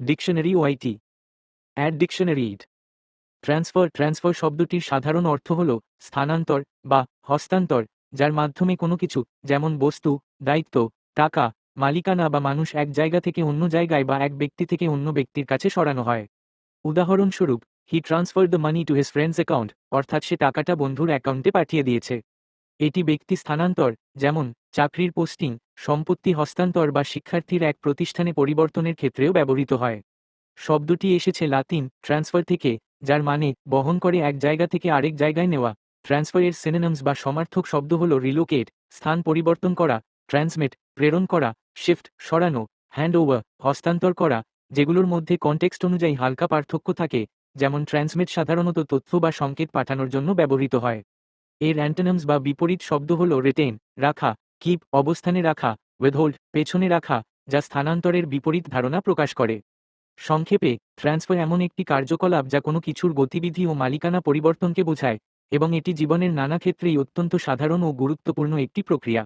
Dictionary ওয়াইটি অ্যাড dictionary ইড ট্রান্সফার ট্রান্সফার শব্দটির সাধারণ অর্থ হল স্থানান্তর বা হস্তান্তর, যার মাধ্যমে কোনো কিছু, যেমন বস্তু, দায়িত্ব, টাকা, মালিকানা বা মানুষ এক জায়গা থেকে অন্য জায়গায় বা এক ব্যক্তি থেকে অন্য ব্যক্তির কাছে সরানো হয়। উদাহরণস্বরূপ he transfer the money to his friends account অর্থাৎ সে টাকাটা বন্ধুর অ্যাকাউন্টে পাঠিয়ে দিয়েছে। এটি ব্যক্তি স্থানান্তর, যেমন চাকরির পোস্টিং, সম্পত্তি হস্তান্তর বা শিক্ষার্থীর এক প্রতিষ্ঠানে পরিবর্তনের ক্ষেত্রেও ব্যবহৃত হয়। শব্দটি এসেছে লাতিন, ট্রান্সফার থেকে, যার মানে বহন করে এক জায়গা থেকে আরেক জায়গায় নেওয়া। ট্রান্সফারের সিনোনিমস বা সমার্থক শব্দ হল রিলোকেট স্থান পরিবর্তন করা ট্রান্সমিট প্রেরণ করা শিফট সরানো হ্যান্ড ওভার হস্তান্তর করা, যেগুলোর মধ্যে কনটেক্সট অনুযায়ী হালকা পার্থক্য থাকে, যেমন ট্রান্সমিট সাধারণত তথ্য বা সংকেত পাঠানোর জন্য ব্যবহৃত হয়। এর অ্যান্টোনামস বা বিপরীত শব্দ হল রেটেন রাখা কিপ অবস্থানে রাখা ওয়েধোল্ড পেছনে রাখা, যা স্থানান্তরের বিপরীত ধারণা প্রকাশ করে। সংক্ষেপে ট্রান্সফার এমন একটি কার্যকলাপ যা কোনো কিছুর গতিবিধি ও মালিকানা পরিবর্তনকে বোঝায়, এবং এটি জীবনের নানা ক্ষেত্রেই অত্যন্ত সাধারণ ও গুরুত্বপূর্ণ একটি প্রক্রিয়া।